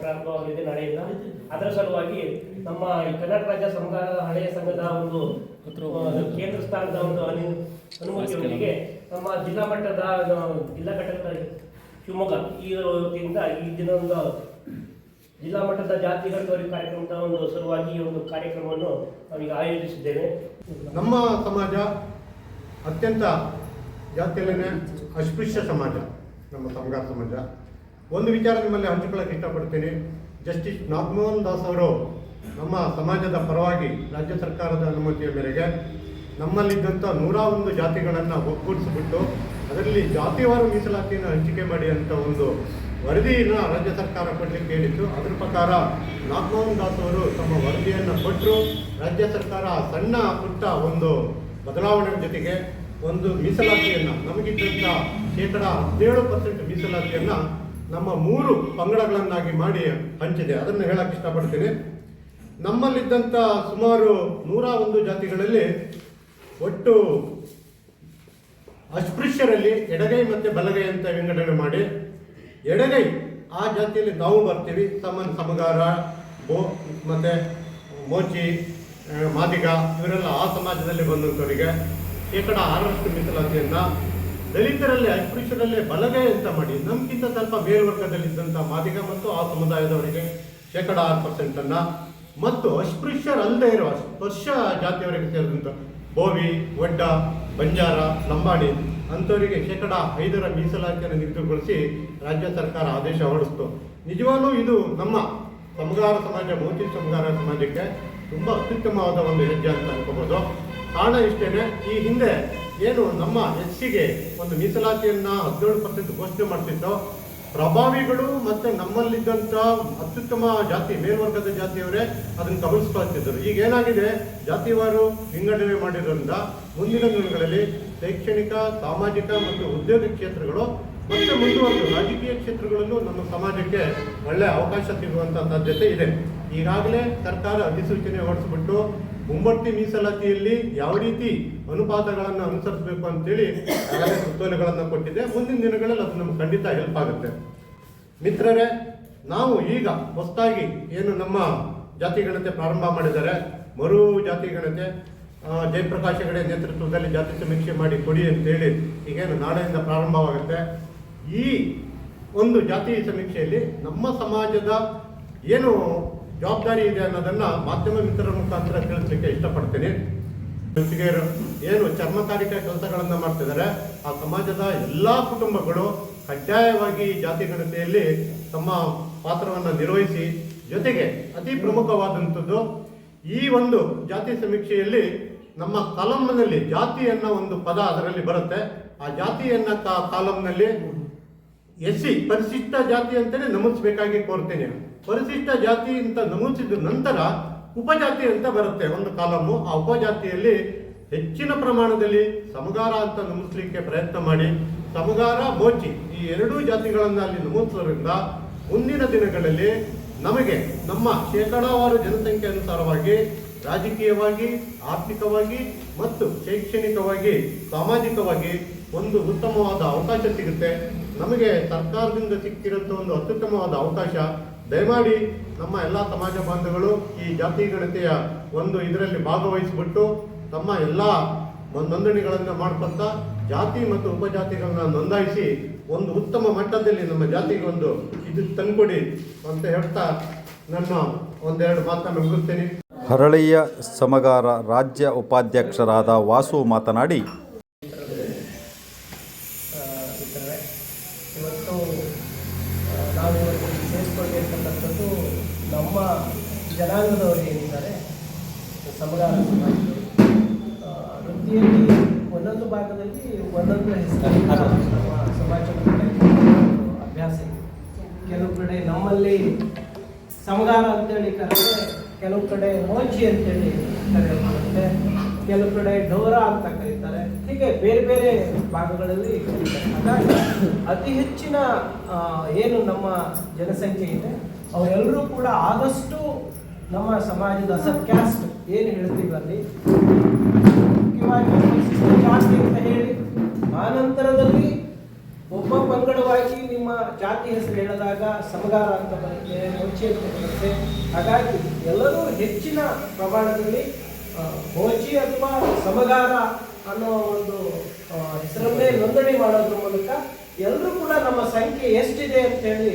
ಪ್ರಾರಂಭವಾಗಲಿದೆ ನಾಳೆಯಿಂದ ಅದರ ಸಲುವಾಗಿ ನಮ್ಮ ಈ ಕರ್ನಾಟಕ ರಾಜ್ಯ ಸಮುದಾಯದ ಹಳೆಯ ಸಂಘದ ಒಂದು ಕೇಂದ್ರ ಸ್ಥಾನದ ಒಂದು ಅನು ಅನುಮತಿಯೊಂದಿಗೆ ನಮ್ಮ ಜಿಲ್ಲಾ ಮಟ್ಟದ ಜಿಲ್ಲಾ ಘಟಕದ ಶಿವಮೊಗ್ಗ ಈ ವತಿಯಿಂದ ಈ ದಿನ ಒಂದು ಜಿಲ್ಲಾ ಮಟ್ಟದ ಜಾತಿ ಗಟ್ಟೋರಿ ಕಾರ್ಯಕ್ರಮದ ಒಂದು ಸಲುವಾಗಿ ಈ ಒಂದು ಕಾರ್ಯಕ್ರಮವನ್ನು ನಾವೀಗ ಆಯೋಜಿಸಿದ್ದೇವೆ. ನಮ್ಮ ಸಮಾಜ ಅತ್ಯಂತ ಜಾತಿಯಲ್ಲೇ ಅಸ್ಪೃಶ್ಯ ಸಮಾಜ ನಮ್ಮ ಸಮಗಾರ ಸಮಾಜ. ಒಂದು ವಿಚಾರ ನಿಮ್ಮಲ್ಲಿ ಹಂಚಿಕೊಳ್ಳಕ್ಕೆ ಇಷ್ಟಪಡ್ತೀನಿ. ಜಸ್ಟಿಸ್ ನಾಗಮೋಹನ್ ದಾಸ್ ಅವರು ನಮ್ಮ ಸಮಾಜದ ಪರವಾಗಿ ರಾಜ್ಯ ಸರ್ಕಾರದ ಅನುಮತಿಯ ಮೇರೆಗೆ ನಮ್ಮಲ್ಲಿದ್ದಂಥ ನೂರ ಒಂದು ಜಾತಿಗಳನ್ನು ಒಗ್ಗೂಡಿಸಿಬಿಟ್ಟು ಅದರಲ್ಲಿ ಜಾತಿವಾರು ಮೀಸಲಾತಿಯನ್ನು ಹಂಚಿಕೆ ಮಾಡಿ ಅಂತ ಒಂದು ವರದಿಯನ್ನು ರಾಜ್ಯ ಸರ್ಕಾರ ಕೊಡಲಿಕ್ಕೆ ಹೇಳಿತ್ತು. ಅದರ ಪ್ರಕಾರ ನಾಗಮೋಹನ್ ದಾಸ್ ಅವರು ತಮ್ಮ ವರದಿಯನ್ನು ಕೊಟ್ಟರು ರಾಜ್ಯ ಸರ್ಕಾರ ಸಣ್ಣ ಪುಟ್ಟ ಒಂದು ಬದಲಾವಣೆ ಜೊತೆಗೆ ಒಂದು ಮೀಸಲಾತಿಯನ್ನು ನಮಗಿದ್ದಂಥ ಶೇಕಡ ಹದಿನೇಳು ಪರ್ಸೆಂಟ್ ಮೀಸಲಾತಿಯನ್ನು ನಮ್ಮ ಮೂರು ಪಂಗಡಗಳನ್ನಾಗಿ ಮಾಡಿ ಹಂಚಿದೆ. ಅದನ್ನು ಹೇಳಕ್ಕೆ ಇಷ್ಟಪಡ್ತೀನಿ. ನಮ್ಮಲ್ಲಿದ್ದಂಥ ಸುಮಾರು ನೂರ ಒಂದು ಜಾತಿಗಳಲ್ಲಿ ಒಟ್ಟು ಅಸ್ಪೃಶ್ಯರಲ್ಲಿ ಎಡಗೈ ಮತ್ತು ಬಲಗೈ ಅಂತ ವಿಂಗಡಣೆ ಮಾಡಿ, ಎಡಗೈ ಆ ಜಾತಿಯಲ್ಲಿ ನಾವು ಬರ್ತೀವಿ. ಸಮನ್ ಸಮಗಾರ, ಬೋ ಮತ್ತು ಮೋಚಿ, ಮಾದಿಗ, ಇವರೆಲ್ಲ ಆ ಸಮಾಜದಲ್ಲಿ ಬಂದಂಥವರಿಗೆ ಶೇಕಡ ಆರರಷ್ಟು ಮೀಸಲಾತಿಯನ್ನು ದಲಿತರಲ್ಲಿ ಅಸ್ಪೃಶ್ಯರಲ್ಲೇ ಬಲಗೈ ಅಂತ ಮಾಡಿ, ನಮಗಿಂತ ಸ್ವಲ್ಪ ಮೇಲ್ವರ್ಗದಲ್ಲಿದ್ದಂಥ ಮಾದಿಗ ಮತ್ತು ಆ ಸಮುದಾಯದವರಿಗೆ ಶೇಕಡ ಆರು ಪರ್ಸೆಂಟನ್ನು ಮತ್ತು ಅಸ್ಪೃಶ್ಯರಲ್ಲದೆ ಇರುವ ಸ್ಪರ್ಶ ಜಾತಿಯವರಿಗೆ ಸೇರಿದಂಥ ಬೋವಿ ಒಡ್ಡ ಬಂಜಾರ, ಲಂಬಾಣಿ ಅಂಥವರಿಗೆ ಶೇಕಡ ಐದರ ಮೀಸಲಾತಿಯನ್ನು ನಿಗದಿಗೊಳಿಸಿ ರಾಜ್ಯ ಸರ್ಕಾರ ಆದೇಶ ಹೊರಡಿಸ್ತು. ನಿಜವಾಗ್ಲೂ ಇದು ನಮ್ಮ ಸಮಗಾರ ಸಮಾಜ ಮೋದಿ ಸಮಗಾರ ಸಮಾಜಕ್ಕೆ ತುಂಬ ಅತ್ಯುತ್ತಮವಾದ ಒಂದು ಹೆಜ್ಜೆ ಅಂತ ಅನ್ಕೋಬೋದು. ಕಾರಣ ಇಷ್ಟೇನೆ, ಈ ಹಿಂದೆ ಏನು ನಮ್ಮ ಸಿಗೆ ಒಂದು ಮೀಸಲಾತಿಯನ್ನ ಹದಿನೇಳು ಪರ್ಸೆಂಟ್ ಘೋಷಣೆ ಮಾಡ್ತಿದ್ದೋ, ಪ್ರಭಾವಿಗಳು ಮತ್ತೆ ನಮ್ಮಲ್ಲಿದ್ದಂಥ ಅತ್ಯುತ್ತಮ ಜಾತಿ, ಮೇಲ್ವರ್ಗದ ಜಾತಿಯವರೇ ಅದನ್ನು ಕಬಳಿಸ್ಕೊಳ್ತಿದ್ದರು. ಈಗ ಏನಾಗಿದೆ? ಜಾತಿವಾರು ವಿಂಗಡಣೆ ಮಾಡಿರೋದ್ರಿಂದ ಮುಂದಿನ ದಿನಗಳಲ್ಲಿ ಶೈಕ್ಷಣಿಕ, ಸಾಮಾಜಿಕ ಮತ್ತು ಉದ್ಯೋಗ ಕ್ಷೇತ್ರಗಳು ಮತ್ತೆ ಮುಂದುವರೆದು ರಾಜಕೀಯ ಕ್ಷೇತ್ರಗಳಲ್ಲೂ ನಮ್ಮ ಸಮಾಜಕ್ಕೆ ಒಳ್ಳೆ ಅವಕಾಶ ಸಿಗುವಂತ ಸಾಧ್ಯತೆ ಇದೆ. ಈಗಾಗಲೇ ಸರ್ಕಾರ ಅಧಿಸೂಚನೆ ಹೊರಡಿಸ್ಬಿಟ್ಟು ಮುಂಬಡ್ತಿ ಮೀಸಲಾತಿಯಲ್ಲಿ ಯಾವ ರೀತಿ ಅನುಪಾತಗಳನ್ನು ಅನುಸರಿಸಬೇಕು ಅಂತೇಳಿ ಆಗಲೇ ಸುತ್ತೋಲೆಗಳನ್ನು ಕೊಟ್ಟಿದೆ. ಮುಂದಿನ ದಿನಗಳಲ್ಲಿ ಅದು ನಮ್ಗೆ ಖಂಡಿತ ಹೆಲ್ಪ್ ಆಗುತ್ತೆ. ಮಿತ್ರರೇ, ನಾವು ಈಗ ಹೊಸದಾಗಿ ಏನು ನಮ್ಮ ಜಾತಿ ಗಣತೆ ಪ್ರಾರಂಭ ಮಾಡಿದ್ದಾರೆ. ಮರು ಜಾತಿ ಗಣತೆ ಜಯಪ್ರಕಾಶ್ ಹೆಗಡೆ ನೇತೃತ್ವದಲ್ಲಿ ಜಾತಿ ಸಮೀಕ್ಷೆ ಮಾಡಿ ಕೊಡಿ ಅಂತೇಳಿ ಈಗೇನು ನಾಳೆಯಿಂದ ಪ್ರಾರಂಭವಾಗುತ್ತೆ. ಈ ಒಂದು ಜಾತಿ ಸಮೀಕ್ಷೆಯಲ್ಲಿ ನಮ್ಮ ಸಮಾಜದ ಏನು ಜವಾಬ್ದಾರಿ ಇದೆ ಅನ್ನೋದನ್ನ ಮಾಧ್ಯಮ ಮಿತ್ರರ ಮುಖಾಂತರ ತಿಳಿಸಲಿಕ್ಕೆ ಇಷ್ಟಪಡ್ತೀನಿ. ಜೊತೆಗೆ ಏನು ಚರ್ಮಕಾರಿಕ ಕೆಲಸಗಳನ್ನು ಮಾಡ್ತಿದ್ದಾರೆ ಆ ಸಮಾಜದ ಎಲ್ಲಾ ಕುಟುಂಬಗಳು ಕಡ್ಡಾಯವಾಗಿ ಜಾತಿ ಗಣತೆಯಲ್ಲಿ ತಮ್ಮ ಪಾತ್ರವನ್ನು ನಿರ್ವಹಿಸಿ, ಜೊತೆಗೆ ಅತಿ ಪ್ರಮುಖವಾದಂಥದ್ದು ಈ ಒಂದು ಜಾತಿ ಸಮೀಕ್ಷೆಯಲ್ಲಿ ನಮ್ಮ ಕಾಲಂನಲ್ಲಿ ಜಾತಿ ಅನ್ನೋ ಒಂದು ಪದ ಅದರಲ್ಲಿ ಬರುತ್ತೆ. ಆ ಜಾತಿಯನ್ನ ಅನ್ನೋ ಕಾ- ಕಾಲಂನಲ್ಲಿ ಎಸ್ ಸಿ ಪರಿಶಿಷ್ಟ ಜಾತಿ ಅಂತಲೇ ನಮೂದಿಸಬೇಕಾಗಿ ಕೋರ್ತೇನೆ. ಪರಿಶಿಷ್ಟ ಜಾತಿ ಅಂತ ನಮೂದಿಸಿದ ನಂತರ ಉಪಜಾತಿ ಅಂತ ಬರುತ್ತೆ ಒಂದು ಕಾಲಮು. ಆ ಉಪಜಾತಿಯಲ್ಲಿ ಹೆಚ್ಚಿನ ಪ್ರಮಾಣದಲ್ಲಿ ಸಮಗಾರ ಅಂತ ನಮೂದಿಸಲಿಕ್ಕೆ ಪ್ರಯತ್ನ ಮಾಡಿ. ಸಮಗಾರ ಮೋಚಿ ಈ ಎರಡೂ ಜಾತಿಗಳನ್ನು ಅಲ್ಲಿ ನಮೂದಿಸೋದ್ರಿಂದ ಮುಂದಿನ ದಿನಗಳಲ್ಲಿ ನಮಗೆ ನಮ್ಮ ಶೇಕಡಾವಾರು ಜನಸಂಖ್ಯೆ ಅನುಸಾರವಾಗಿ ರಾಜಕೀಯವಾಗಿ, ಆರ್ಥಿಕವಾಗಿ ಮತ್ತು ಶೈಕ್ಷಣಿಕವಾಗಿ, ಸಾಮಾಜಿಕವಾಗಿ ಒಂದು ಉತ್ತಮವಾದ ಅವಕಾಶ ಸಿಗುತ್ತೆ. ನಮಗೆ ಸರ್ಕಾರದಿಂದ ಸಿಕ್ಕಿರೋಂಥ ಒಂದು ಅತ್ಯುತ್ತಮವಾದ ಅವಕಾಶ ದಯಮಾಡಿ ನಮ್ಮ ಎಲ್ಲ ಸಮಾಜ ಬಾಂಧವರು ಈ ಜಾತಿ ಗಣತೆಯ ಒಂದು ಇದರಲ್ಲಿ ಭಾಗವಹಿಸಿಬಿಟ್ಟು ತಮ್ಮ ಎಲ್ಲ ನೋಂದಣಿಗಳನ್ನು ಮಾಡ್ಕೊಂತ ಜಾತಿ ಮತ್ತು ಉಪಜಾತಿಗಳನ್ನ ನೋಂದಾಯಿಸಿ ಒಂದು ಉತ್ತಮ ಮಟ್ಟದಲ್ಲಿ ನಮ್ಮ ಜಾತಿಗೆ ಒಂದು ಇದು ತಂದುಕೊಡಿ ಅಂತ ಹೇಳ್ತಾ ನನ್ನ ಒಂದೆರಡು ಮಾತನ್ನು ಮುಗಿಸ್ತೇನೆ. ಹರಳಯ್ಯ ಸಮಗಾರ ರಾಜ್ಯ ಉಪಾಧ್ಯಕ್ಷರಾದ ವಾಸು ಮಾತನಾಡಿ ಆ, ಇದ್ದಾರೆ ಇವತ್ತು ಆ, ನಾವು ಇವತ್ತು ಸೇರಿಸ್ಕೊಂಡಿರ್ತಕ್ಕಂಥದ್ದು ನಮ್ಮ ಜನಾಂಗದವರು ಏನಿದ್ದಾರೆ ಸಮಗಾರ ಸಮಾಜದವರು ವೃತ್ತಿಯಲ್ಲಿ ಒಂದೊಂದು ಭಾಗದಲ್ಲಿ ಒಂದೊಂದು ಹೆಸರು ನಮ್ಮ ಸಮಾಜದಲ್ಲಿ ಅಭ್ಯಾಸ ಇದೆ. ಕೆಲವು ಕಡೆ ನಮ್ಮಲ್ಲಿ ಸಮಗಾರ ಅಂತೇಳಿ ಕರೆದ್ರೆ ಕೆಲವು ಕಡೆ ಮೋಚಿ ಅಂತೇಳಿ ಕರೆಯಲ್ಪಡುತ್ತೆ ಕೆಲವು ಕಡೆ ಡೋರ ಅಂತ ಕರೀತಾರೆ. ಹೀಗೆ ಬೇರೆ ಬೇರೆ ಭಾಗಗಳಲ್ಲಿ ಹಾಗಾಗಿ ಅತಿ ಹೆಚ್ಚಿನ ಏನು ನಮ್ಮ ಜನಸಂಖ್ಯೆ ಇದೆ ಅವರೆಲ್ಲರೂ ಕೂಡ ಆದಷ್ಟು ನಮ್ಮ ಸಮಾಜದ ಸಬ್ಕ್ಯಾಸ್ಟ್ ಏನು ಹೇಳ್ತೀವಿ ಅಲ್ಲಿ? ಮುಖ್ಯವಾಗಿ ಜಾತಿ ಅಂತ ಹೇಳಿ, ಆ ನಂತರದಲ್ಲಿ ಒಬ್ಬ ಪಂಗಡವಾಗಿ ನಿಮ್ಮ ಜಾತಿ ಹೆಸರು ಹೇಳಿದಾಗ ಸಮಗಾರ ಅಂತ ಬರುತ್ತೆ ಮುಂಚೆ ಅಂತ ಬರುತ್ತೆ. ಹಾಗಾಗಿ ಎಲ್ಲರೂ ಹೆಚ್ಚಿನ ಪ್ರಮಾಣದಲ್ಲಿ ಮೋಚಿ ಅಥವಾ ಸಮಗಾರ ಅನ್ನೋ ಒಂದು ಹೆಸರನ್ನೇ ನೋಂದಣಿ ಮಾಡೋದ್ರ ಮೂಲಕ ಎಲ್ಲರೂ ಕೂಡ ನಮ್ಮ ಸಂಖ್ಯೆ ಎಷ್ಟಿದೆ ಅಂತ ಹೇಳಿ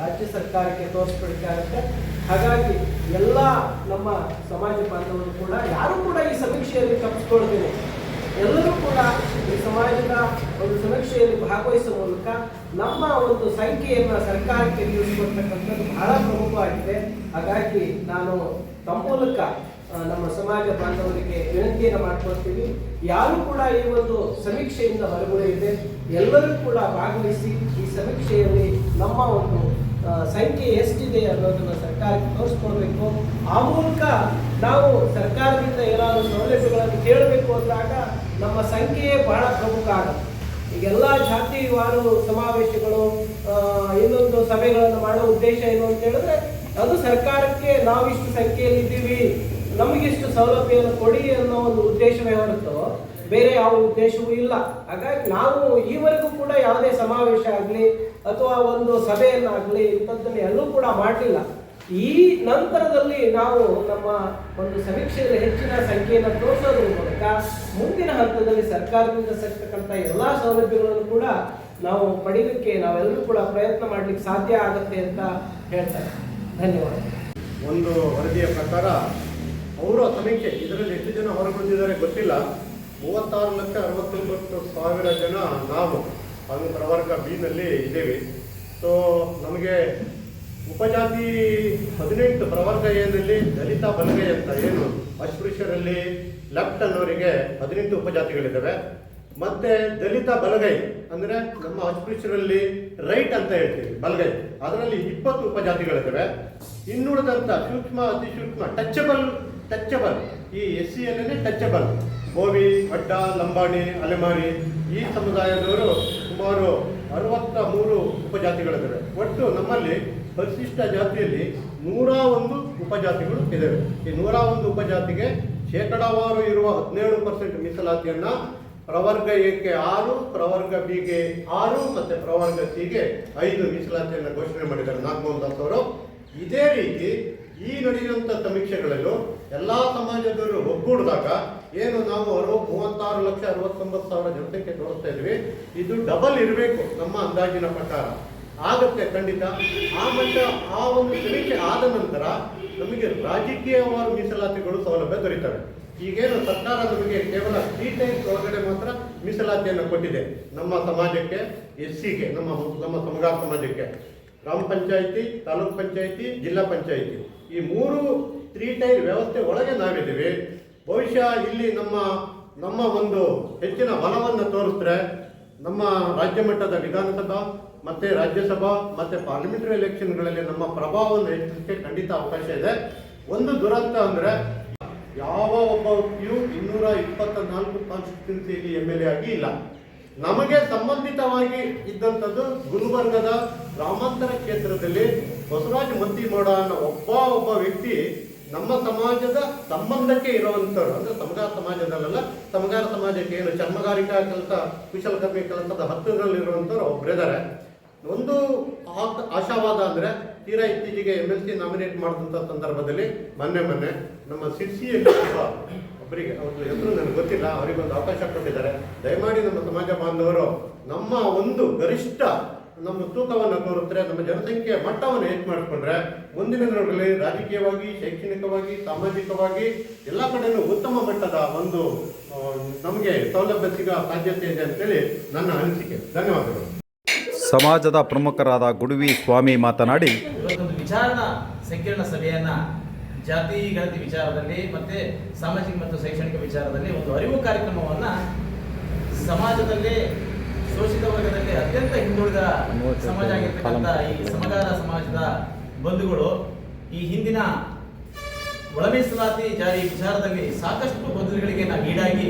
ರಾಜ್ಯ ಸರ್ಕಾರಕ್ಕೆ ತೋರಿಸ್ಬೇಕಾಗುತ್ತೆ ಹಾಗಾಗಿ ಎಲ್ಲ ನಮ್ಮ ಸಮಾಜ ಬಾಂಧವರು ಕೂಡ, ಯಾರು ಕೂಡ ಈ ಸಮೀಕ್ಷೆಯಲ್ಲಿ ತಪ್ಪಿಸ್ಕೊಳ್ತೇನೆ ಎಲ್ಲರೂ ಕೂಡ ಈ ಸಮಾಜದ ಒಂದು ಸಮೀಕ್ಷೆಯಲ್ಲಿ ಭಾಗವಹಿಸುವ ಮೂಲಕ ನಮ್ಮ ಒಂದು ಸಂಖ್ಯೆಯನ್ನು ಸರ್ಕಾರಕ್ಕೆ ತಿಳಿಸಿಕೊಡ್ತಕ್ಕಂಥದ್ದು ಬಹಳ ಪ್ರಮುಖವಾಗಿದೆ. ಹಾಗಾಗಿ ನಾನು ತಮ್ಮ ಮೂಲಕ ನಮ್ಮ ಸಮಾಜ ಬಾಂಧವರಿಗೆ ವಿನಂತಿಯನ್ನು ಮಾಡ್ಕೊಳ್ತೀವಿ. ಯಾರು ಕೂಡ ಈ ಒಂದು ಸಮೀಕ್ಷೆಯಿಂದ ಹೊರಗುಳಿಯಿದೆ ಎಲ್ಲರೂ ಕೂಡ ಭಾಗವಹಿಸಿ ಈ ಸಮೀಕ್ಷೆಯಲ್ಲಿ ನಮ್ಮ ಒಂದು ಸಂಖ್ಯೆ ಎಷ್ಟಿದೆ ಅನ್ನೋದನ್ನು ಸರ್ಕಾರಕ್ಕೆ ತೋರಿಸ್ಕೊಡ್ಬೇಕು. ಆ ಮೂಲಕ ನಾವು ಸರ್ಕಾರದಿಂದ ಏನಾದರೂ ಸೌಲಭ್ಯಗಳನ್ನು ಕೇಳಬೇಕು ಅಂದಾಗ ನಮ್ಮ ಸಂಖ್ಯೆಯೇ ಬಹಳ ಪ್ರಮುಖ ಆಗುತ್ತೆ ಈಗೆಲ್ಲ ಜಾತಿವಾರು ಸಮಾವೇಶಗಳು ಇನ್ನೊಂದು ಸಭೆಗಳನ್ನು ಮಾಡೋ ಉದ್ದೇಶ ಏನು ಅಂತ ಹೇಳಿದ್ರೆ ಅದು ಸರ್ಕಾರಕ್ಕೆ ನಾವಿಷ್ಟು ಸಂಖ್ಯೆಯಲ್ಲಿ ಇದ್ದೀವಿ ನಮಗಿಷ್ಟು ಸೌಲಭ್ಯವನ್ನು ಕೊಡಿ ಅನ್ನೋ ಒಂದು ಉದ್ದೇಶವೇ ಹೊರತು ಬೇರೆ ಯಾವ ಉದ್ದೇಶವೂ ಇಲ್ಲ. ಹಾಗಾಗಿ ನಾವು ಈವರೆಗೂ ಕೂಡ ಯಾವುದೇ ಸಮಾವೇಶ ಆಗಲಿ ಅಥವಾ ಒಂದು ಸಭೆಯನ್ನಾಗಲಿ ಇಂಥದ್ದನ್ನು ಎಲ್ಲೂ ಕೂಡ ಮಾಡಲಿಲ್ಲ. ಈ ನಂತರದಲ್ಲಿ ನಾವು ನಮ್ಮ ಒಂದು ಸಮೀಕ್ಷೆಯಲ್ಲಿ ಹೆಚ್ಚಿನ ಸಂಖ್ಯೆಯನ್ನು ತೋರಿಸೋದ್ರ ಮೂಲಕ ಮುಂದಿನ ಹಂತದಲ್ಲಿ ಸರ್ಕಾರದಿಂದ ಸಿಗ್ತಕ್ಕಂಥ ಎಲ್ಲ ಸೌಲಭ್ಯಗಳನ್ನು ಕೂಡ ನಾವು ಪಡೀಲಿಕ್ಕೆ ನಾವೆಲ್ಲರೂ ಕೂಡ ಪ್ರಯತ್ನ ಮಾಡ್ಲಿಕ್ಕೆ ಸಾಧ್ಯ ಆಗುತ್ತೆ ಅಂತ ಹೇಳ್ತಾರೆ. ಧನ್ಯವಾದ ಒಂದು ವರದಿಯ ಪ್ರಕಾರ ಅವರ ಸಮೀಕ್ಷೆ ಇದರಲ್ಲಿ ಎಷ್ಟು ಜನ ಹೊರಗುಳಿದಿದ್ದಾರೆ ಗೊತ್ತಿಲ್ಲ. ಮೂವತ್ತಾರು ಲಕ್ಷ ಅರವತ್ತೊಂಬತ್ತು ಸಾವಿರ ಜನ ನಾವು ಅದು ಪ್ರವರ್ಗ ಬಿನಲ್ಲಿ ಇದ್ದೇವೆ. ಸೊ ನಮಗೆ ಉಪಜಾತಿ ಹದಿನೆಂಟು ಪ್ರವರ್ಗ ಏನಲ್ಲಿ ದಲಿತ ಬಲಗೈ ಅಂತ ಏನು ಅಸ್ಪೃಶ್ಯರಲ್ಲಿ ಲೆಫ್ಟ್ ಅನ್ನೋರಿಗೆ ಹದಿನೆಂಟು ಉಪಜಾತಿಗಳಿದ್ದಾವೆ. ಮತ್ತೆ ದಲಿತ ಬಲಗೈ, ಅಂದ್ರೆ ನಮ್ಮ ಅಸ್ಪೃಶ್ಯರಲ್ಲಿ ರೈಟ್ ಅಂತ ಹೇಳ್ತೀವಿ, ಬಲಗೈ. ಅದರಲ್ಲಿ ಇಪ್ಪತ್ತು ಉಪಜಾತಿಗಳಿದ್ದಾವೆ. ಇನ್ನುಳಿದಂಥ ಸೂಕ್ಷ್ಮ ಅತಿ ಸೂಕ್ಷ್ಮ ಟಚಬಲ್ ಟಚಬಲ್ ಈ S C L touchable Bhovi ಅಡ್ಡ ಲಂಬಾಣಿ ಅಲೆಮಾರಿ ಈ ಸಮುದಾಯದವರು ಸುಮಾರು ಅರವತ್ತ ಮೂರು ಉಪಜಾತಿಗಳಿದ್ದಾರೆ. ಒಟ್ಟು ನಮ್ಮಲ್ಲಿ ಪರಿಶಿಷ್ಟ ಜಾತಿಯಲ್ಲಿ ನೂರ ಒಂದು ಉಪಜಾತಿಗಳು ಇದ್ದಾವೆ ಈ ನೂರ ಒಂದು ಉಪಜಾತಿಗೆ ಶೇಕಡಾವಾರು ಇರುವ ಹದಿನೇಳು ಪರ್ಸೆಂಟ್ ಮೀಸಲಾತಿಯನ್ನ ಪ್ರವರ್ಗ ಎಕ್ಕೆ ಆರು, ಪ್ರವರ್ಗ ಬಿಗೆ ಆರು ಮತ್ತೆ ಪ್ರವರ್ಗ ಸಿಗೆ ಐದು ಮೀಸಲಾತಿಯನ್ನು ಘೋಷಣೆ ಮಾಡಿದ್ದಾರೆ ನಾಗಮೋಹನ್ ದಾಸ್ ಅವರು. ಇದೇ ರೀತಿ ಈ ನಡೆಯುವಂಥ ಸಮೀಕ್ಷೆಗಳಲ್ಲೂ ಎಲ್ಲಾ ಸಮಾಜದವರು ಒಗ್ಗೂಡಿದಾಗ ಏನು ನಾವು ಅರವ ಮೂವತ್ತಾರು ಲಕ್ಷ ಅರವತ್ತೊಂಬತ್ತು ಸಾವಿರ ಜನಸಂಖ್ಯೆ ತೋರಿಸ್ತಾ ಇದ್ವಿ, ಇದು ಡಬಲ್ ಇರಬೇಕು ನಮ್ಮ ಅಂದಾಜಿನ ಪ್ರಕಾರ. ಆಗುತ್ತೆ ಖಂಡಿತ. ಆ ಮಟ್ಟ, ಆ ಒಂದು ಸಮೀಕ್ಷೆ ಆದ ನಂತರ ನಮಗೆ ರಾಜಕೀಯವಾರು ಮೀಸಲಾತಿಗಳು ಸೌಲಭ್ಯ ದೊರೀತವೆ. ಈಗೇನು ಸರ್ಕಾರ ನಮಗೆ ಕೇವಲ ತ್ರೀ ಟೈಮ್ಸ್ ಒಳಗಡೆ ಮಾತ್ರ ಮೀಸಲಾತಿಯನ್ನು ಕೊಟ್ಟಿದೆ. ನಮ್ಮ ಸಮಾಜಕ್ಕೆ ಎಸ್ ಸಿಗೆ ನಮ್ಮ ನಮ್ಮ ಸಮಗ ಸಮಾಜಕ್ಕೆ. ಗ್ರಾಮ ಪಂಚಾಯಿತಿ, ತಾಲೂಕ್ ಪಂಚಾಯಿತಿ, ಜಿಲ್ಲಾ ಪಂಚಾಯಿತಿ. ಈ ಮೂರು ತ್ರೀ ಟೈರ್ ವ್ಯವಸ್ಥೆ ಒಳಗೆ ನಾವಿದ್ದೀವಿ. ಬಹುಶಃ ಇಲ್ಲಿ ನಮ್ಮ ನಮ್ಮ ಒಂದು ಹೆಚ್ಚಿನ ಬಲವನ್ನು ತೋರಿಸಿದ್ರೆ ನಮ್ಮ ರಾಜ್ಯ ಮಟ್ಟದ ವಿಧಾನಸಭಾ ಮತ್ತು ರಾಜ್ಯಸಭಾ ಮತ್ತು ಪಾರ್ಲಿಮೆಂಟರಿ ಎಲೆಕ್ಷನ್ಗಳಲ್ಲಿ ನಮ್ಮ ಪ್ರಭಾವವನ್ನು ಹೆಚ್ಚಿಸಲಿಕ್ಕೆ ಖಂಡಿತ ಅವಕಾಶ ಇದೆ. ಒಂದು ದುರಂತ ಅಂದರೆ ಯಾವ ಒಬ್ಬ ವ್ಯಕ್ತಿಯು ಇನ್ನೂರ ಇಪ್ಪತ್ತ ನಾಲ್ಕು ಕಾನ್ಸ್ಟಿಟ್ಯೂನ್ಸಿಯಲ್ಲಿ ಎಂ ಎಲ್ ಎ ಆಗಿ ಇಲ್ಲ. ನಮಗೆ ಸಂಬಂಧಿತವಾಗಿ ಇದ್ದಂಥದ್ದು ಗುಲ್ಬರ್ಗದ ಗ್ರಾಮಾಂತರ ಕ್ಷೇತ್ರದಲ್ಲಿ ಬಸವರಾಜ ಮತ್ತಿಮೋಡ ಅನ್ನೋ ಒಬ್ಬ ಒಬ್ಬ ವ್ಯಕ್ತಿ ನಮ್ಮ ಸಮಾಜದ ಸಂಬಂಧಕ್ಕೆ ಇರುವಂಥವ್ರು, ಅಂದ್ರೆ ಸಮಗಾರ ಸಮಾಜದಲ್ಲ ಸಮಗಾರ ಸಮಾಜಕ್ಕೆ ಏನು ಚರ್ಮಗಾರಿಕಾ ಕೆಲಸ, ಕುಶಲಕರ್ಮಿ ಕೆಲಸದ ಹತ್ತಿರದಲ್ಲಿರುವಂಥವ್ರು ಒಬ್ಬರಿದ್ದಾರೆ ಒಂದು ಆಶಾವಾದ ಅಂದ್ರೆ ತೀರಾ ಇತ್ತೀಚೆಗೆ ಎಂ ಎಲ್ ಸಿ ನಾಮಿನೇಟ್ ಮಾಡಿದಂಥ ಸಂದರ್ಭದಲ್ಲಿ ಮೊನ್ನೆ ಮೊನ್ನೆ ನಮ್ಮ ಸಿರ್ಸಿಯಲ್ಲಿ ಒಬ್ಬ ಒಬ್ಬರಿಗೆ ಅವ್ರದ್ದು ಹೆಸರು ನನಗೆ ಗೊತ್ತಿಲ್ಲ, ಅವರಿಗೊಂದು ಅವಕಾಶ ಕೊಟ್ಟಿದ್ದಾರೆ. ದಯಮಾಡಿ ನಮ್ಮ ಸಮಾಜ ಬಾಂಧವರು, ನಮ್ಮ ಒಂದು ಗರಿಷ್ಠ ನಮ್ಮ ತೂಕವನ್ನು ತೋರಿಸಿದ್ರೆ ನಮ್ಮ ಜನಸಂಖ್ಯೆಯ ಮಟ್ಟವನ್ನು ಹೆಚ್ಚು ಮಾಡಿಕೊಂಡ್ರೆ ಮುಂದಿನ ದಿನಗಳಲ್ಲಿ ರಾಜಕೀಯವಾಗಿ ಶೈಕ್ಷಣಿಕವಾಗಿ ಸಾಮಾಜಿಕವಾಗಿ ಎಲ್ಲ ಕಡೆನೂ ಉತ್ತಮ ಮಟ್ಟದ ಒಂದು ನಮಗೆ ಸೌಲಭ್ಯ ಸಿಗೋ ಸಾಧ್ಯತೆ ಇದೆ ಅಂತೇಳಿ ನನ್ನ ಅನಿಸಿಕೆ. ಧನ್ಯವಾದಗಳು. ಸಮಾಜದ ಪ್ರಮುಖರಾದ ಗುಡುವಿ ಸ್ವಾಮಿ ಮಾತನಾಡಿ ಇವತ್ತೊಂದು ವಿಚಾರಣಾ ಸಂಕೀರ್ಣ ಸಭೆಯನ್ನ ಜಾತಿ ಗಣತಿ ವಿಚಾರದಲ್ಲಿ ಮತ್ತೆ ಸಾಮಾಜಿಕ ಮತ್ತು ಶೈಕ್ಷಣಿಕ ವಿಚಾರದಲ್ಲಿ ಒಂದು ಅರಿವು ಕಾರ್ಯಕ್ರಮವನ್ನ ಸಮಾಜದಲ್ಲಿ ಶೋಷಿತ ವರ್ಗದಲ್ಲಿ ಅತ್ಯಂತ ಹಿಂದುಳಿದ ಸಮಾಜ ಆಗಿರ್ತಕ್ಕಂಥ ಈ ಸಮಗಾರ ಸಮಾಜದ ಬಂಧುಗಳು ಈ ಹಿಂದಿನ ಒಳ ಮೀಸಲಾತಿ ಜಾರಿ ವಿಚಾರದಲ್ಲಿ ಸಾಕಷ್ಟು ಬಂಧುಗಳಿಗೆ ನಾವು ಈಡಾಗಿ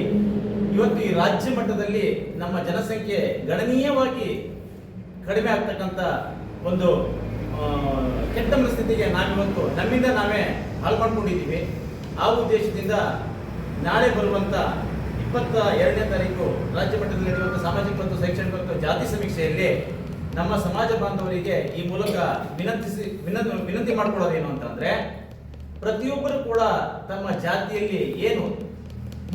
ಇವತ್ತು ಈ ರಾಜ್ಯ ಮಟ್ಟದಲ್ಲಿ ನಮ್ಮ ಜನಸಂಖ್ಯೆ ಗಣನೀಯವಾಗಿ ಕಡಿಮೆ ಆಗ್ತಕ್ಕಂಥ ಒಂದು ಕೆಟ್ಟ ಮನಸ್ಥಿತಿಗೆ ನಾವಿವತ್ತು ನಮ್ಮಿಂದ ನಾವೇ ಹಾಳು ಮಾಡ್ಕೊಂಡಿದ್ದೀವಿ. ಆ ಉದ್ದೇಶದಿಂದ ನಾಳೆ ಬರುವಂತ ಇಪ್ಪತ್ತ ಎರಡನೇ ತಾರೀಕು ರಾಜ್ಯ ಮಟ್ಟದಲ್ಲಿ ನಡೆಯುವಂಥ ಸಾಮಾಜಿಕ ಮತ್ತು ಶೈಕ್ಷಣಿಕ ಮತ್ತು ಜಾತಿ ಸಮೀಕ್ಷೆಯಲ್ಲಿ ನಮ್ಮ ಸಮಾಜ ಬಾಂಧವರಿಗೆ ಈ ಮೂಲಕ ವಿನಂತಿಸಿ, ವಿನಂತಿ ಮಾಡ್ಕೊಳ್ಳೋದೇನು ಅಂತಂದ್ರೆ, ಪ್ರತಿಯೊಬ್ಬರು ಕೂಡ ತಮ್ಮ ಜಾತಿಯಲ್ಲಿ ಏನು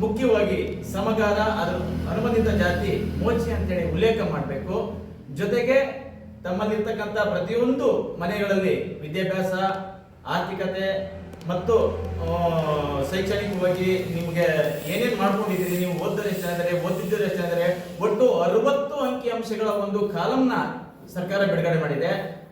ಮುಖ್ಯವಾಗಿ ಸಮಗಾರ ಅದರ ಅನುಮತಿತ ಜಾತಿ, ಮೋಚಿ ಅಂತೇಳಿ ಉಲ್ಲೇಖ ಮಾಡಬೇಕು. ಜೊತೆಗೆ ತಮ್ಮಲ್ಲಿರ್ತಕ್ಕಂಥ ಪ್ರತಿಯೊಂದು ಮನೆಗಳಲ್ಲಿ ವಿದ್ಯಾಭ್ಯಾಸ ಆರ್ಥಿಕತೆ ಮತ್ತು ಶೈಕ್ಷಣಿಕವಾಗಿ ನಿಮಗೆ ಏನೇನು ಮಾಡ್ಕೊಂಡಿದ್ದೀರಿ ನೀವು ಓದಿದ್ರೆ ಎಷ್ಟಾದರೆ ಎಷ್ಟು ಅಂದರೆ ಒಟ್ಟು ಅರವತ್ತು ಅಂಕಿ ಅಂಶಗಳ ಒಂದು ಕಾಲಂನ ಸರ್ಕಾರ ಬಿಡುಗಡೆ ಮಾಡಿದೆ.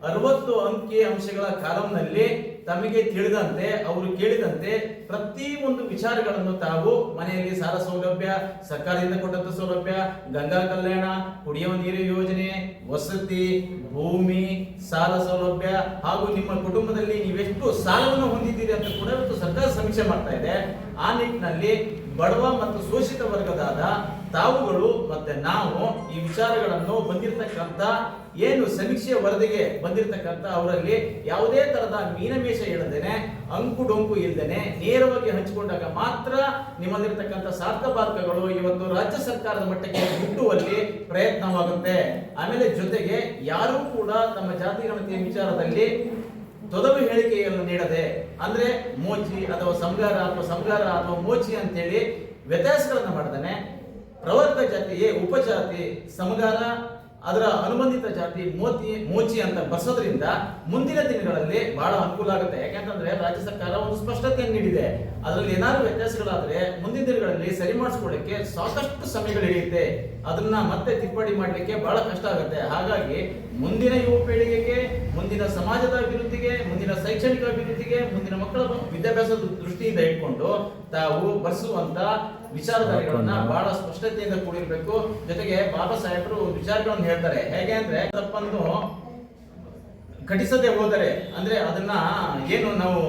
ಅರವತ್ತು ಅಂಕಿ ಅಂಶಗಳ ಕಾಲಂನಲ್ಲಿ ತಮಗೆ ತಿಳಿದಂತೆ, ಅವರು ಕೇಳಿದಂತೆ ಪ್ರತಿ ಒಂದು ವಿಚಾರಗಳನ್ನು ತಾವು ಮನೆಯಲ್ಲಿ ಸಾಲ ಸೌಲಭ್ಯ, ಸರ್ಕಾರದಿಂದ ಕೊಟ್ಟಂತ ಸೌಲಭ್ಯ, ಗಂಗಾ ಕಲ್ಯಾಣ, ಕುಡಿಯುವ ನೀರು ಯೋಜನೆ, ವಸತಿ, ಭೂಮಿ, ಸಾಲ ಸೌಲಭ್ಯ ಹಾಗೂ ನಿಮ್ಮ ಕುಟುಂಬದಲ್ಲಿ ನೀವೆಷ್ಟು ಸಾಲವನ್ನು ಹೊಂದಿದ್ದೀರಿ ಅಂತ ಕೂಡ ಸರ್ಕಾರ ಸಮೀಕ್ಷೆ ಮಾಡ್ತಾ ಇದೆ. ಆ ನಿಟ್ಟಿನಲ್ಲಿ ಬಡವ ಮತ್ತು ಶೋಷಿತ ವರ್ಗದಾದ ತಾವುಗಳು ಮತ್ತೆ ನಾವು ಈ ವಿಚಾರಗಳನ್ನು ಬಂದಿರತಕ್ಕಂಥ, ಏನು ಸಮೀಕ್ಷೆ ವರದಿಗೆ ಬಂದಿರತಕ್ಕಂಥ ಅವರಲ್ಲಿ ಯಾವುದೇ ತರಹದ ಮೀನಮೇಷ ಇಳದೇನೆ ಅಂಕು ಡೊಂಕು ಇಲ್ದೇನೆ ನೇರವಾಗಿ ಹಂಚಿಕೊಂಡಾಗ ಮಾತ್ರ ನಿಮ್ಮಲ್ಲಿರ್ತಕ್ಕಂಥ ಸಾರ್ಥ ಬಾಧಕಗಳು ಇವತ್ತು ರಾಜ್ಯ ಸರ್ಕಾರದ ಮಟ್ಟಕ್ಕೆ ಮುಟ್ಟುವಲ್ಲಿ ಪ್ರಯತ್ನವಾಗುತ್ತೆ. ಆಮೇಲೆ ಜೊತೆಗೆ ಯಾರೂ ಕೂಡ ತಮ್ಮ ಜಾತಿ ಗಣತಿಯ ವಿಚಾರದಲ್ಲಿ ತೊದಲು ಹೇಳಿಕೆಯನ್ನು ನೀಡದೆ, ಅಂದ್ರೆ ಮೋಚಿ ಅಥವಾ ಸಂಗಾರ ಅಥವಾ ಸಂಗಾರ ಅಥವಾ ಮೋಚಿ ಅಂತೇಳಿ ವ್ಯತ್ಯಾಸಗಳನ್ನು ಮಾಡ್ತಾನೆ ಪ್ರವರ್ಗ ಜಾತಿಯೇ ಉಪಜಾತಿ ಸಮಗಾರ, ಅದರ ಅನುಬಂಧಿತ ಜಾತಿ ಮೋತಿ, ಮೋಚಿ ಅಂತ ಬರ್ಸೋದ್ರಿಂದ ಮುಂದಿನ ದಿನಗಳಲ್ಲಿ ಬಹಳ ಅನುಕೂಲ ಆಗುತ್ತೆ. ಯಾಕೆಂತಂದ್ರೆ ರಾಜ್ಯ ಸರ್ಕಾರ ಒಂದು ಸ್ಪಷ್ಟತೆಯನ್ನು ನೀಡಿದೆ. ಅದರಲ್ಲಿ ಏನಾದ್ರು ವ್ಯತ್ಯಾಸಗಳಾದ್ರೆ ಮುಂದಿನ ದಿನಗಳಲ್ಲಿ ಸರಿ ಮಾಡಿಸ್ಕೊಳ್ಳಿಕ್ಕೆ ಸಾಕಷ್ಟು ಸಮಯಗಳು ಹಿಡಿಯುತ್ತೆ. ಅದನ್ನ ಮತ್ತೆ ತಿದ್ದುಪಡಿ ಮಾಡಲಿಕ್ಕೆ ಬಹಳ ಕಷ್ಟ ಆಗುತ್ತೆ. ಹಾಗಾಗಿ ಮುಂದಿನ ಯುವ ಪೀಳಿಗೆಗೆ, ಮುಂದಿನ ಸಮಾಜದ ಅಭಿವೃದ್ಧಿಗೆ, ಮುಂದಿನ ಶೈಕ್ಷಣಿಕ ಅಭಿವೃದ್ಧಿಗೆ, ಮುಂದಿನ ಮಕ್ಕಳ ವಿದ್ಯಾಭ್ಯಾಸದ ದೃಷ್ಟಿಯಿಂದ ಇಟ್ಕೊಂಡು ತಾವು ಬರ್ಸುವಂತ ವಿಚಾರಧಾರೆಗಳನ್ನ ಬಹಳ ಸ್ಪಷ್ಟತೆಯಿಂದ ಕೂಡಿರ್ಬೇಕು. ಜೊತೆಗೆ ಬಾಬಾ ಸಾಹೇಬರು ವಿಚಾರಗಳನ್ನು ಹೇಳ್ತಾರೆ. ಹೇಗೆ ಅಂದ್ರೆ ತಪ್ಪನ್ನು ಘಟಿಸದೆ ಹೋದರೆ ಅಂದ್ರೆ ಅದನ್ನ ಏನು ನಾವು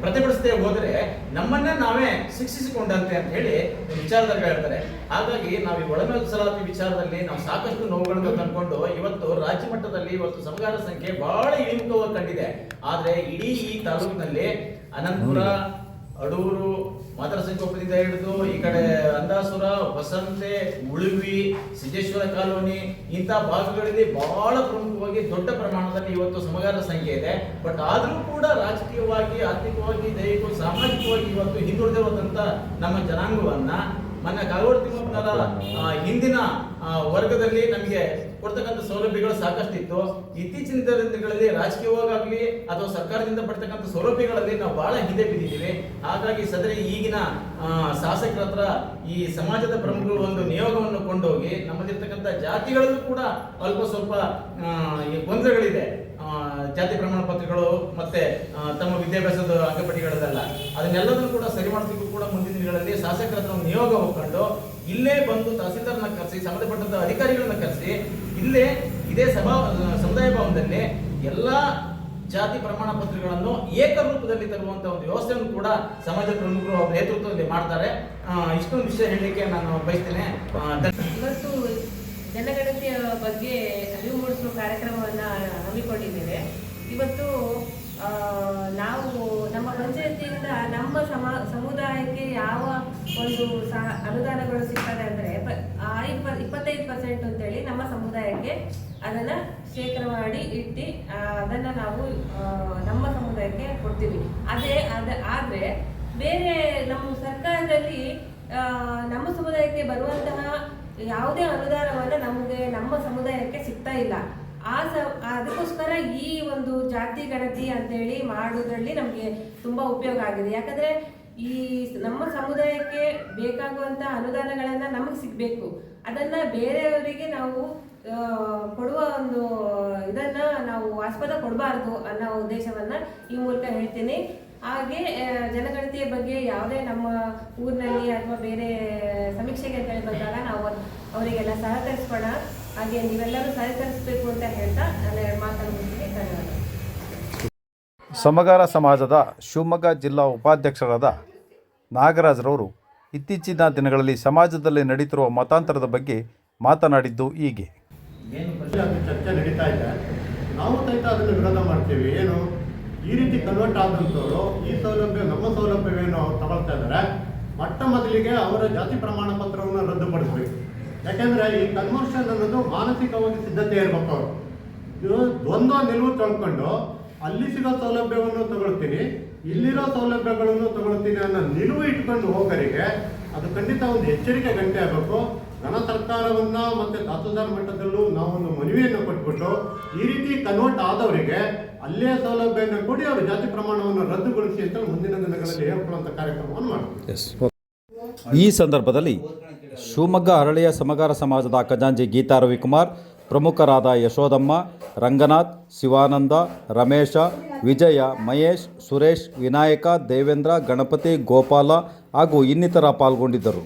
ಪ್ರತಿಭಟಿಸದೆ ಹೋದರೆ ನಮ್ಮನ್ನೇ ನಾವೇ ಶಿಕ್ಷಿಸಿಕೊಂಡಂತೆ ಅಂತ ಹೇಳಿ ವಿಚಾರದಲ್ಲಿ ಹೇಳ್ತಾರೆ. ಹಾಗಾಗಿ ನಾವು ಈ ಒಳಮೀಸಲಾತಿ ವಿಚಾರದಲ್ಲಿ ನಾವು ಸಾಕಷ್ಟು ನೋವುಗಳನ್ನು ತಂದ್ಕೊಂಡು ಇವತ್ತು ರಾಜ್ಯ ಮಟ್ಟದಲ್ಲಿ ಇವತ್ತು ಸಮಗಾರ ಸಂಖ್ಯೆ ಬಹಳ ಇಳಿಮುಖವಾಗಿ ಕಂಡಿದೆ. ಆದ್ರೆ ಇಡೀ ಈ ತಾಲೂಕಿನಲ್ಲಿ ಅನಂತಪುರ ಅಡೂರು ಮಾತರಸಂಗೋಪದಿಂದ ಹಿಡಿದು ಈ ಕಡೆ ಅಂದಾಸುರ, ವಸಂತೆ, ಉಳುವಿ, ಸಿದ್ದೇಶ್ವರ ಕಾಲೋನಿ, ಇಂಥ ಭಾಗಗಳಲ್ಲಿ ಬಹಳ ಪ್ರಮುಖವಾಗಿ ದೊಡ್ಡ ಪ್ರಮಾಣದಲ್ಲಿ ಇವತ್ತು ಸಮಗಾರ ಸಂಖ್ಯೆ ಇದೆ. ಬಟ್ ಆದರೂ ಕೂಡ ರಾಜಕೀಯವಾಗಿ ಆರ್ಥಿಕವಾಗಿ ದೈಹಿಕ ಸಾಮಾಜಿಕವಾಗಿ ಇವತ್ತು ಹಿಂದುಳಿದಿರುವಂತ ನಮ್ಮ ಜನಾಂಗವನ್ನ ಮೊನ್ನೆ ಕಾಗೋಡು ತಿಮ್ಮಪ್ಪನವರ ಹಿಂದಿನ ವರ್ಗದಲ್ಲಿ ನಮಗೆ ಕೊಡ್ತಕ್ಕಂಥ ಸೌಲಭ್ಯಗಳು ಸಾಕಷ್ಟಿತ್ತು. ಇತ್ತೀಚಿನ ದಿನಗಳಲ್ಲಿ ರಾಜಕೀಯವಾಗಲಿ ಅಥವಾ ಸರ್ಕಾರದಿಂದ ಪಡ್ತಕ್ಕಂಥ ಸೌಲಭ್ಯಗಳಲ್ಲಿ ನಾವು ಬಹಳ ಹಿಂದೆ ಬಿದ್ದಿದ್ದೀವಿ. ಹಾಗಾಗಿ ಸದರಿ ಈಗಿನ ಶಾಸಕರ ಹತ್ರ ಈ ಸಮಾಜದ ಪ್ರಮುಖರು ಒಂದು ನಿಯೋಗವನ್ನು ಕೊಂಡೋಗಿ ನಮ್ಮಲ್ಲಿರ್ತಕ್ಕಂಥ ಜಾತಿಗಳಲ್ಲೂ ಕೂಡ ಅಲ್ಪ ಸ್ವಲ್ಪ ಗೊಂದಲಗಳಿದೆ. ಜಾತಿ ಪ್ರಮಾಣ ಪತ್ರಗಳು ಮತ್ತೆ ತಮ್ಮ ವಿದ್ಯಾಭ್ಯಾಸದ ಅಂಗಪಟ್ಟಿಗಳದೆಲ್ಲ ಅದನ್ನೆಲ್ಲದನ್ನು ಕೂಡ ಸರಿ ಮಾಡಿಸಲಿಕ್ಕೂ ಕೂಡ ಮುಂದಿನ ದಿನಗಳಲ್ಲಿ ಶಾಸಕರ ಹತ್ರ ನಿಯೋಗ ಹೋಗ್ಕೊಂಡು ಇಲ್ಲೇ ಬಂದು ತಹಸೀಲ್ದಾರ್ನ ಕರೆಸಿ, ಸಂಬಂಧಪಟ್ಟಂತ ಅಧಿಕಾರಿಗಳನ್ನ ಕರೆಸಿ, ಇಲ್ಲೇ ಇದೇ ಸಭಾ, ಸಮುದಾಯ ಭವನದಲ್ಲಿ ಎಲ್ಲಾ ಜಾತಿ ಪ್ರಮಾಣ ಪತ್ರಗಳನ್ನು ಏಕರೂಪದಲ್ಲಿ ತರುವಂತ ಒಂದು ವ್ಯವಸ್ಥೆಯನ್ನು ಕೂಡ ಸಮಾಜ ಪ್ರಮುಖರು ಅವರ ನೇತೃತ್ವದಲ್ಲಿ ಮಾಡ್ತಾರೆ. ಇಷ್ಟೊಂದು ವಿಷಯ ಹೇಳಲಿಕ್ಕೆ ನಾನು ಬಯಸ್ತೇನೆ. ಇವತ್ತು ಜನಗಣತಿಯ ಬಗ್ಗೆ ಅರಿವು ಮೂಡಿಸುವ ಕಾರ್ಯಕ್ರಮವನ್ನು ಹಮ್ಮಿಕೊಂಡಿದ್ದೇವೆ. ಇವತ್ತು ನಾವು ನಮ್ಮ ಪಂಚಾಯತಿಯಿಂದ ನಮ್ಮ ಸಮ, ಸಮುದಾಯಕ್ಕೆ ಯಾವ ಒಂದು ಸಹ ಅನುದಾನಗಳು ಸಿಗ್ತದೆ ಅಂದರೆ ಇಪ್ಪ ಇಪ್ಪತ್ತೈದು ಪರ್ಸೆಂಟ್ ಅಂತೇಳಿ ನಮ್ಮ ಸಮುದಾಯಕ್ಕೆ ಅದನ್ನು ಶೇಖರ ಮಾಡಿ ಇಟ್ಟು ಅದನ್ನು ನಾವು ನಮ್ಮ ಸಮುದಾಯಕ್ಕೆ ಕೊಡ್ತೀವಿ. ಅದೇ, ಅದ, ಆದರೆ ಬೇರೆ ನಮ್ಮ ಸರ್ಕಾರದಲ್ಲಿ ನಮ್ಮ ಸಮುದಾಯಕ್ಕೆ ಬರುವಂತಹ ಯಾವುದೇ ಅನುದಾನವನ್ನು ನಮಗೆ ನಮ್ಮ ಸಮುದಾಯಕ್ಕೆ ಸಿಗ್ತಾ ಇಲ್ಲ. ಆ ಸ ಅದಕ್ಕೋಸ್ಕರ ಈ ಒಂದು ಜಾತಿ ಗಣತಿ ಅಂತೇಳಿ ಮಾಡೋದ್ರಲ್ಲಿ ನಮಗೆ ತುಂಬಾ ಉಪಯೋಗ ಆಗಿದೆ. ಯಾಕಂದ್ರೆ ಈ ನಮ್ಮ ಸಮುದಾಯಕ್ಕೆ ಬೇಕಾಗುವಂತ ಅನುದಾನಗಳನ್ನ ನಮಗೆ ಸಿಗಬೇಕು. ಅದನ್ನ ಬೇರೆಯವರಿಗೆ ನಾವು ಕೊಡುವ ಒಂದು ಇದನ್ನ ನಾವು ಆಸ್ಪದ ಕೊಡಬಾರ್ದು ಅನ್ನೋ ಉದ್ದೇಶವನ್ನ ಈ ಮೂಲಕ ಹೇಳ್ತೀನಿ. ಹಾಗೆ ಜನಗಣತಿಯ ಬಗ್ಗೆ ಯಾವುದೇ ನಮ್ಮ ಊರಿನಲ್ಲಿ ಅಥವಾ ಬೇರೆ ಸಮೀಕ್ಷೆಗೆ ಅಂತ ಹೇಳಿ ಬಂದಾಗ ನಾವು ಅವರಿಗೆಲ್ಲ ಸಹಕರಿಸ್ಕೋಣ ಹಾಗೆ ನೀವೆಲ್ಲರೂ ಸಹಕರಿಸಬೇಕು ಅಂತ ಹೇಳ್ತಾ ನನ್ನ ಎರಡು ಮಾತನ್ನು ಮುಗಿಸ್ತೀನಿ ಧನ್ಯವಾದ ಸಮಗಾರ ಸಮಾಜದ ಶಿವಮೊಗ್ಗ ಜಿಲ್ಲಾ ಉಪಾಧ್ಯಕ್ಷರಾದ ನಾಗರಾಜ್ರವರು ಇತ್ತೀಚಿನ ದಿನಗಳಲ್ಲಿ ಸಮಾಜದಲ್ಲಿ ನಡೀತಿರುವ ಮತಾಂತರದ ಬಗ್ಗೆ ಮಾತನಾಡಿದ್ದು ಹೀಗೆ. ಏನು ಚರ್ಚೆ ನಡೀತಾ ಇದೆ. ನಾವು ಸಹಿತ ಅದನ್ನು ವಿರೋಧ ಮಾಡ್ತೀವಿ. ಏನು? ಈ ರೀತಿ ಕನ್ವರ್ಟ್ ಆದಂಥವ್ರು ಈ ಸೌಲಭ್ಯ ನಮ್ಮ ಸೌಲಭ್ಯವೇನು ತಗೊಳ್ತಾ ಇದ್ದಾರೆ. ಮೊಟ್ಟ ಮೊದಲಿಗೆ ಅವರ ಜಾತಿ ಪ್ರಮಾಣ ಪತ್ರವನ್ನು ರದ್ದುಪಡಿಸಬೇಕು. ಯಾಕೆಂದ್ರೆ ಈ ಕನ್ವರ್ಷನ್ ಅನ್ನೋದು ಮಾನಸಿಕವಾಗಿ ಸಿದ್ಧತೆ ಇರ್ಬೇಕು ಅವರು. ಇದು ದ್ವಂದ್ವ ನಿಲುವು ತಳ್ಕೊಂಡು ಅಲ್ಲಿ ಸಿಗೋ ಸೌಲಭ್ಯವನ್ನು ತಗೊಳ್ತೀನಿ, ಇಲ್ಲಿರೋ ಸೌಲಭ್ಯಗಳನ್ನು ತಗೊಳ್ತೀನಿ ಅನ್ನೋ ನಿಲುವು ಇಟ್ಕೊಂಡು ಹೋಗರಿಗೆ ಅದು ಖಂಡಿತ ಒಂದು ಎಚ್ಚರಿಕೆ ಗಂಟೆ ಆಗಬೇಕು. ಘನ ಸರ್ಕಾರವನ್ನ ಮತ್ತೆ ತಹಸೀಲ್ದಾರ್ ಮಟ್ಟದಲ್ಲೂ ನಾವೊಂದು ಮನವಿಯನ್ನು ಕೊಟ್ಬಿಟ್ಟು ಈ ರೀತಿ ಕನ್ವರ್ಟ್ ಆದವರಿಗೆ ಅಲ್ಲೇ ಸೌಲಭ್ಯವನ್ನು ಕೊಡಿ, ಅವರು ಜಾತಿ ಪ್ರಮಾಣವನ್ನು ರದ್ದುಗೊಳಿಸಿ ಅಂತ ಮುಂದಿನ ದಿನಗಳಲ್ಲಿ ಹೇಳ್ಕೊಳ್ಳುವಂಥ ಕಾರ್ಯಕ್ರಮವನ್ನು ಮಾಡ್ತೀವಿ. ಈ ಸಂದರ್ಭದಲ್ಲಿ ಶಿವಮೊಗ್ಗ ಅರಳಿಯ ಸಮಗಾರ ಸಮಾಜದ ಖಜಾಂಜಿ ಗೀತಾ ರವಿಕುಮಾರ್, ಪ್ರಮುಖರಾದ ಯಶೋದಮ್ಮ ರಂಗನಾಥ್, ಶಿವಾನಂದ, ರಮೇಶ, ವಿಜಯ, ಮಹೇಶ್, ಸುರೇಶ್, ವಿನಾಯಕ, ದೇವೇಂದ್ರ, ಗಣಪತಿ, ಗೋಪಾಲ ಹಾಗೂ ಇನ್ನಿತರ ಪಾಲ್ಗೊಂಡಿದ್ದರು.